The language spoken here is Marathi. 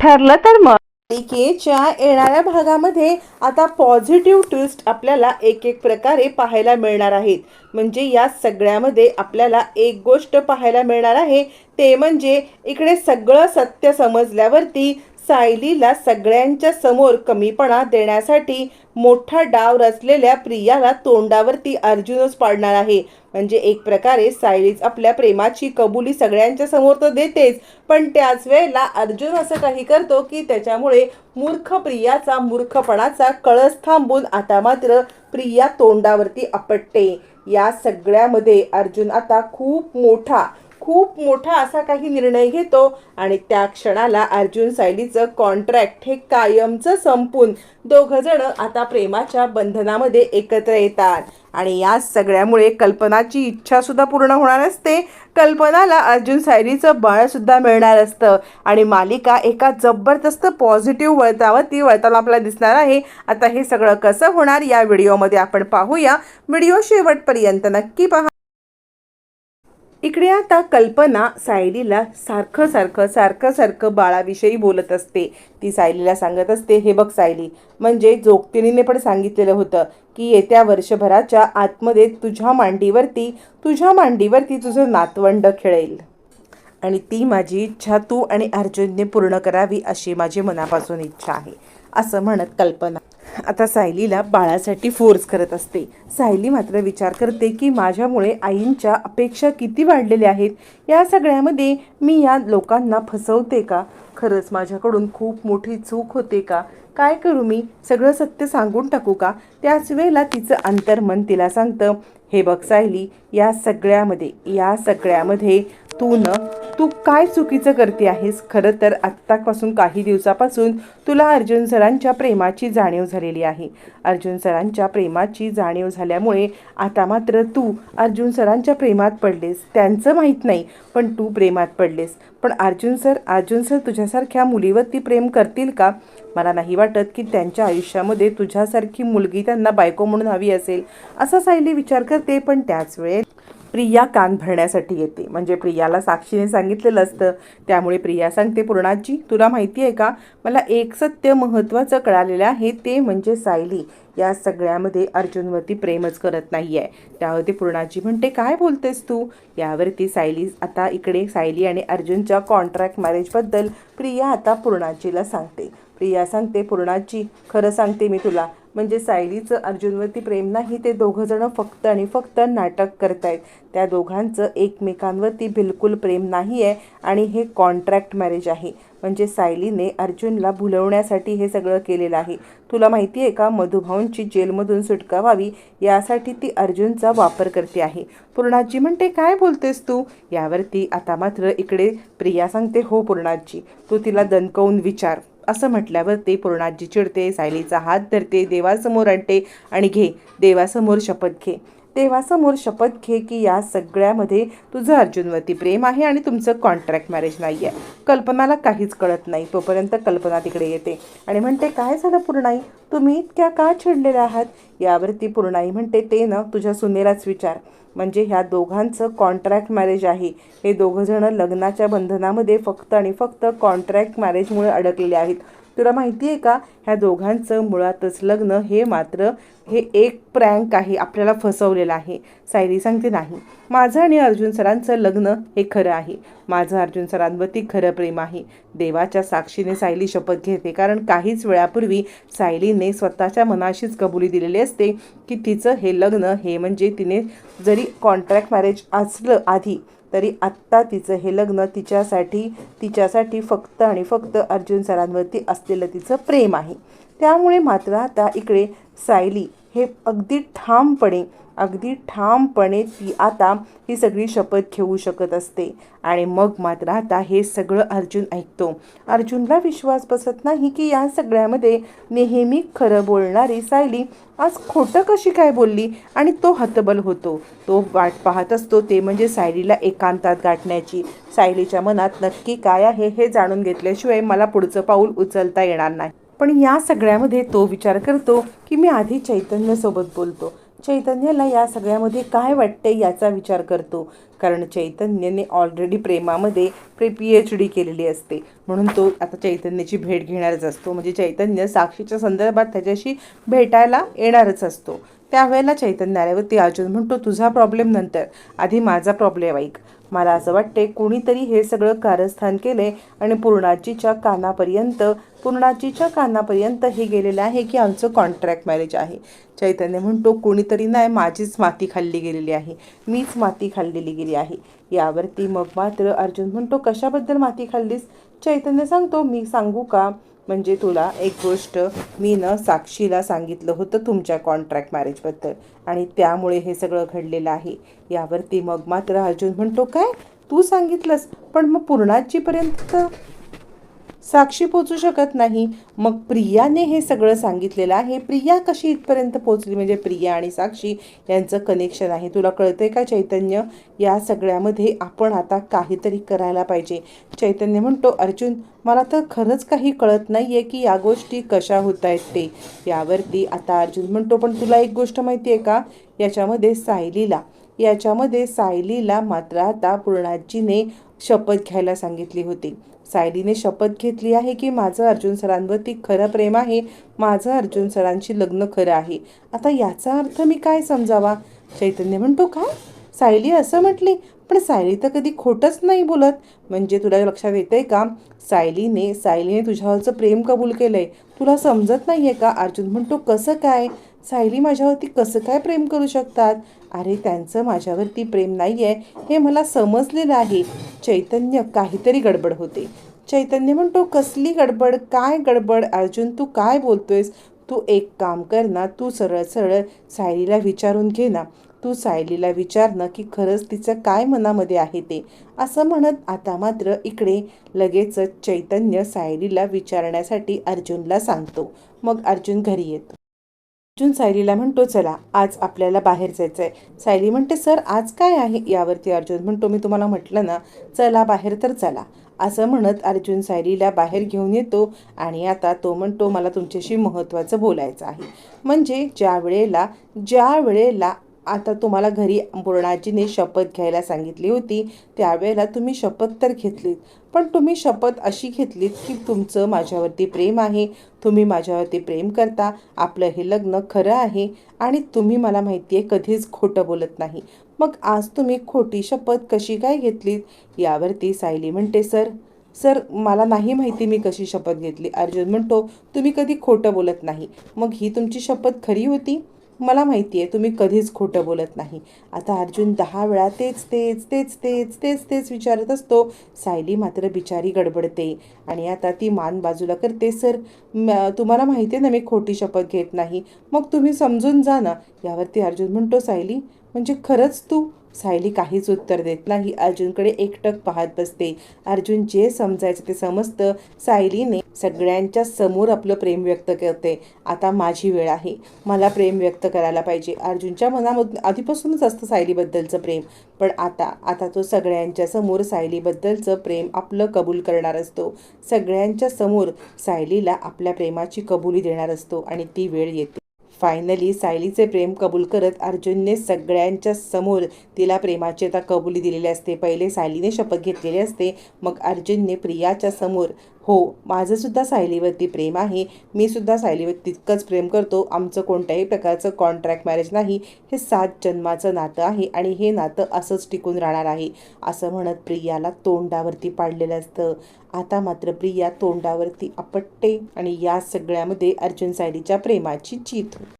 ठरलं तर मग. मालिकेच्या येणाऱ्या भागामध्ये आता पॉझिटिव्ह ट्विस्ट आपल्याला एक एक प्रकारे पाहायला मिळणार आहेत. म्हणजे या सगळ्यामध्ये आपल्याला एक गोष्ट पाहायला मिळणार आहे. ते म्हणजे इकडे सगळं सत्य समजल्यावरती सायलीला सगळ्यांच्या समोर कमीपणा देण्यासाठी मोठा डाव रचलेल्या प्रियाला तोंडावरती अर्जुनच पाडणार आहे. म्हणजे एक प्रकारे सायलीच आपल्या प्रेमाची कबुली सगळ्यांच्या समोर तर देतेच पण त्याच वेळेला अर्जुन असं काही करतो की त्याच्यामुळे मूर्ख प्रियाचा मूर्खपणाचा कळस थांबून आता मात्र प्रिया तोंडावरती आपटते. या सगळ्यामध्ये अर्जुन आता खूप मोठा खूप मोठा असा काही निर्णय घेतो आणि त्या क्षणाला अर्जुन सायलीचं कॉन्ट्रॅक्ट हे कायमचं संपून दोघंजणं आता प्रेमाच्या बंधनामध्ये एकत्र येतात. आणि या सगळ्यामुळे कल्पनाची इच्छासुद्धा पूर्ण होणार असते. कल्पनाला अर्जुन सायलीचं बाळसुद्धा मिळणार असतं. आणि मालिका एका जबरदस्त पॉझिटिव्ह वळतावरती वळताना आपल्याला दिसणार आहे. आता हे सगळं कसं होणार या व्हिडिओमध्ये आपण पाहूया. व्हिडिओ शेवटपर्यंत नक्की पहा. इकडे आता कल्पना सायलीला सारखं सारखं सारखं सारखं बाळाविषयी बोलत असते. ती सायलीला सांगत असते हे बघ सायली म्हणजे जोगतिणीने पण सांगितलेलं होतं की येत्या वर्षभराच्या आतमध्ये तुझ्या मांडीवरती तुझ्या मांडीवरती तुझं नातवंड खेळेल. आणि ती माझी इच्छा तू आणि अर्जुनने पूर्ण करावी अशी माझी मनापासून इच्छा आहे असं म्हणत कल्पना आता सायलीला बाळासाठी फोर्स करत असते. सायली मात्र विचार करते की माझ्यामुळे आईंच्या अपेक्षा किती वाढलेल्या आहेत? या सगळ्यामध्ये मी या लोकांना फसवते का? खरंच माझ्याकडून खूप मोठी चूक होते का? काय करू मी? सगळं सत्य सांगून टाकू का? त्याच वेळेला तिचं अंतर्मन तिला सांगतं हे बघ सायली या सगळ्यामध्ये या सगळ्यामध्ये तू न तू काय चुकीचं करते आहेस? खरं तर आत्तापासून काही दिवसापासून तुला अर्जुन सरांच्या प्रेमाची जाणीव झालेली आहे. अर्जुन सरांच्या प्रेमाची जाणीव झाल्यामुळे आता मात्र तू अर्जुन सरांच्या प्रेमात पडलेस. त्यांचं माहीत नाही पण तू प्रेमात पडलेस. पण अर्जुन सर अर्जुन सर तुझ्यासारख्या मुलीवरती प्रेम करतील का? मला नाही वाटत की त्यांच्या आयुष्यामध्ये तुझ्यासारखी मुलगी त्यांना बायको म्हणून हवी असेल. असा सायली विचार करते पण त्याच वेळेस प्रिया कान भरण्यासाठी येते. म्हणजे प्रियाला साक्षीने सांगितलेलं असतं. त्यामुळे प्रिया सांगते पूर्णाजी तुला माहिती आहे का? मला एक सत्य महत्त्वाचं कळालेलं आहे. ते म्हणजे सायली. या सगळ्यामध्ये अर्जुनवरती प्रेमच करत नाही आहे त्यावरती पूर्णाजी म्हणते काय बोलतेस तू? यावरती सायली आता इकडे सायली आणि अर्जुनच्या कॉन्ट्रॅक्ट मॅरेजबद्दल प्रिया आता पूर्णाजीला सांगते. प्रिया सांगते पूर्णाजी खरं सांगते मी तुला. म्हणजे सायलीचं अर्जुनवरती प्रेम नाही ते दोघंजणं फक्त आणि फक्त नाटक करतायत. त्या दोघांचं एकमेकांवरती बिलकुल प्रेम नाही आहे आणि हे कॉन्ट्रॅक्ट मॅरेज आहे. म्हणजे सायलीने अर्जुनला भुलवण्यासाठी हे सगळं केलेलं आहे. तुला माहिती आहे का मधुभाऊंची जेलमधून सुटका व्हावी यासाठी ती अर्जुनचा वापर करते आहे. पूर्णाजी म्हणते काय बोलतेस तू? यावरती आता मात्र इकडे प्रिया सांगते हो पूर्णाजी तू तिला दणकवून विचार. असं म्हटल्यावर ते पूर्णाजी चिडते सायलीचा हात धरते देवासमोर आणते आणि घे देवासमोर शपथ घे. देवासमोर शपथ घे की या सगळ्यामध्ये तुझं अर्जुनवरती प्रेम आहे आणि तुमचं कॉन्ट्रॅक्ट मॅरेज नाही आहे. कल्पनाला काहीच कळत नाही. तोपर्यंत कल्पना तिकडे येते. आणि म्हणते काय झालं पूर्णाई? तुम्ही इतक्या का चिडलेल्या आहात? यावरती पूर्णाई म्हणते ते ना तुझ्या सुनेलाच विचार. म्हणजे ह्या दोघांचं कॉन्ट्रॅक्ट मॅरेज आहे. हे दोघंजणं लग्नाच्या बंधनामध्ये फक्त आणि फक्त कॉन्ट्रॅक्ट मॅरेजमुळे अडकलेले आहेत. तुला माहिती आहे का? ह्या दोघांचं मुळातच लग्न हे मात्र हे एक प्रँक आहे आपल्याला फसवलेलं आहे. सायली सांगते नाही माझं आणि अर्जुन सरांचं लग्न हे खरं आहे. माझं अर्जुन सरांवरती खरं प्रेम आहे. देवाच्या साक्षीने सायली शपथ घेते. कारण काहीच वेळापूर्वी सायलीने स्वतःच्या मनाशीच कबुली दिलेली असते की तिचं हे लग्न हे म्हणजे तिने जरी कॉन्ट्रॅक्ट मॅरेज असलं आधी तरी आत्ता तिचं हे लग्न तिच्यासाठी तिच्यासाठी फक्त आणि फक्त अर्जुन सरांवरती असलेलं तिचं प्रेम आहे. त्यामुळे मात्र आता इकडे सायली हे अगदी ठामपणे अगदी ठामपणे ती आता ही सगळी शपथ घेऊ शकत असते. आणि मग मात्र आता हे सगळं अर्जुन ऐकतो. अर्जुनला विश्वास बसत नाही की या सगळ्यामध्ये नेहमी खरं बोलणारी सायली आज खोटं कशी काय बोलली आणि तो हतबल होतो. तो वाट पाहत असतो ते म्हणजे सायलीला एकांतात गाठण्याची. सायलीच्या मनात नक्की काय आहे हे जाणून घेतल्याशिवाय मला पुढचं पाऊल उचलता येणार नाही. पण या सगळ्यामध्ये तो विचार करतो की मी आधी चैतन्यसोबत बोलतो. चैतन्याला या सगळ्यामध्ये काय वाटते याचा विचार करतो. कारण चैतन्यने ऑलरेडी प्रेमामध्ये प्रे पी एच डी केलेली असते. म्हणून तो आता चैतन्याची भेट घेणारच असतो. म्हणजे चैतन्य साक्षीच्या संदर्भात त्याच्याशी भेटायला येणारच असतो. त्यावेळेला चैतन्य आल्यावरती अर्जुन म्हणतो तुझा प्रॉब्लेम नंतर. आधी माझा प्रॉब्लेम ऐक. मला असं वाटते कोणीतरी हे सगळं कारस्थान केले आणि पूर्णाजीच्या कानापर्यंत पूर्णाजीच्या कानापर्यंत हे गेलेलं आहे की आमचं कॉन्ट्रॅक्ट मॅरेज आहे. चैतन्य म्हणतो कोणीतरी नाही माझीच माती खाल्ली गेलेली आहे. मीच माती खाल्लेली गेली आहे. यावरती मग मात्र अर्जुन म्हणतो कशाबद्दल माती खाल्लीस? चैतन्य सांगतो मी सांगू का? म्हणजे तुला एक गोष्ट मी न साक्षीला सांगितलं होतं तुमच्या कॉन्ट्रॅक्ट मॅरेजबद्दल आणि त्यामुळे हे सगळं घडलेलं आहे. यावरती मग मात्र अर्जुन म्हणतो काय? तू सांगितलंस. पण मग पूर्णाजीपर्यंत साक्षी पोचू शकत नाही. मग प्रियाने हे सगळं सांगितलेलं आहे. प्रिया कशी इथपर्यंत पोचली म्हणजे प्रिया आणि साक्षी यांचं कनेक्शन आहे. तुला कळतंय का चैतन्य? या सगळ्यामध्ये आपण आता काहीतरी करायला पाहिजे. चैतन्य म्हणतो अर्जुन मला तर खरंच काही कळत नाही आहे की या गोष्टी कशा होत आहेत ते. यावरती आता अर्जुन म्हणतो पण तुला एक गोष्ट माहिती आहे का? याच्यामध्ये सायलीला. याच्यामध्ये सायलीला मात्र आता पूर्णाजीने शपथ घ्यायला सांगितली होती. सायलीने शपथ घेतली आहे की माझं अर्जुन सरांवरती खरं प्रेम आहे माझं अर्जुन सरांशी लग्न खरं आहे. आता याचा अर्थ मी काय समजावा? चैतन्य म्हणतो काय? सायली असं म्हटली पण सायली तर कधी खोटंच नाही बोलत. म्हणजे तुला लक्षात येतं आहे का? सायलीने सायलीने तुझ्यावरचं प्रेम कबूल केलं आहे तुला समजत नाही आहे का? अर्जुन म्हणतो कसं काय? सायली माझ्यावरती कसं काय प्रेम करू शकतात? अरे त्यांचं माझ्यावरती प्रेम नाही आहे हे मला समजलेलं आहे. चैतन्य काहीतरी गडबड होते. चैतन्य म्हणतो कसली गडबड? काय गडबड? अर्जुन तू काय बोलतोयस? तू एक काम कर ना. तू सरळ सरळ सायलीला विचारून घे ना. तू सायलीला विचारणं की खरंच तिचं काय मनामध्ये आहे ते. असं म्हणत आता मात्र इकडे लगेचच चैतन्य सायलीला विचारण्यासाठी अर्जुनला सांगतो. मग अर्जुन घरी येतो. अर्जुन सायलीला म्हणतो चला आज आपल्याला बाहेर जायचं आहे सायली म्हणते सर आज काय आहे? यावरती अर्जुन म्हणतो मी तुम्हाला म्हटलं ना चला बाहेर तर चला. असं म्हणत अर्जुन सायलीला बाहेर घेऊन येतो आणि आता तो म्हणतो मला तुमच्याशी महत्त्वाचं बोलायचं आहे. म्हणजे ज्या वेळेला ज्या वेळेला आता तुम्हाला घरी पूर्णाजीने शपथ घ्यायला सांगितली होती त्यावेळेला तुम्ही शपथ तर घेतलीत पण तुम्ही शपथ अशी घेतलीत की तुमचं माझ्यावरती प्रेम आहे तुम्ही माझ्यावरती प्रेम करता आपलं हे लग्न खरं आहे आणि तुम्ही मला माहिती आहे कधीच खोटं बोलत नाही. मग आज तुम्ही खोटी शपथ कशी काय घेतलीत? यावरती सायली म्हणते सर सर मला नाही माहिती मी कशी शपथ घेतली. अर्जुन म्हणतो तुम्ही कधी खोटं बोलत नाही. मग ही तुमची शपथ खरी होती? मला माहिती आहे तुम्ही कधीच खोटं बोलत नाही. आता अर्जुन दहा वेळा तेच तेच तेच तेच तेच तेच विचारत असतो. सायली मात्र बिचारी गडबडते. आणि आता ती मान बाजूला करते सर तुम्हाला माहिती आहे ना मी खोटी शपथ घेत नाही. मग तुम्ही समजून जा ना. यावरती अर्जुन म्हणतो सायली म्हणजे खरंच तू सायली काहीच उत्तर देत नाही. अर्जुनकडे एकटक पाहत बसते. अर्जुन जे समजायचं ते समजतं. सायलीने सगळ्यांच्या समोर आपलं प्रेम व्यक्त करते. आता माझी वेळ आहे. मला प्रेम व्यक्त करायला पाहिजे. अर्जुनच्या मनामधून आधीपासूनच असतं सायलीबद्दलचं प्रेम. पण आता आता तो सगळ्यांच्या समोर सायलीबद्दलचं प्रेम आपलं कबूल करणार असतो. सगळ्यांच्या समोर सायलीला आपल्या प्रेमाची कबुली देणार असतो आणि ती वेळ येते. फायनली सायलीचे प्रेम कबूल करत अर्जुनने सगळ्यांच्या समोर तिला प्रेमाची आता कबुली दिलेली असते. पहिले सायलीने शपथ घेतलेली असते. मग अर्जुनने प्रियाच्या समोर हो माझंसुद्धा सायलीवरती प्रेम आहे. मी सुद्धा सायलीवर तितकंच प्रेम करतो. आमचं कोणत्याही प्रकारचं कॉन्ट्रॅक्ट मॅरेज नाही. हे सात जन्माचं नातं आहे आणि हे नातं असंच टिकून राहणार आहे. असं म्हणत प्रियाला तोंडावरती पाडलेलं असतं. आता मात्र प्रिया तोंडावरती आपटते आणि या सगळ्यामध्ये अर्जुन सायलीच्या प्रेमाची चीत. होती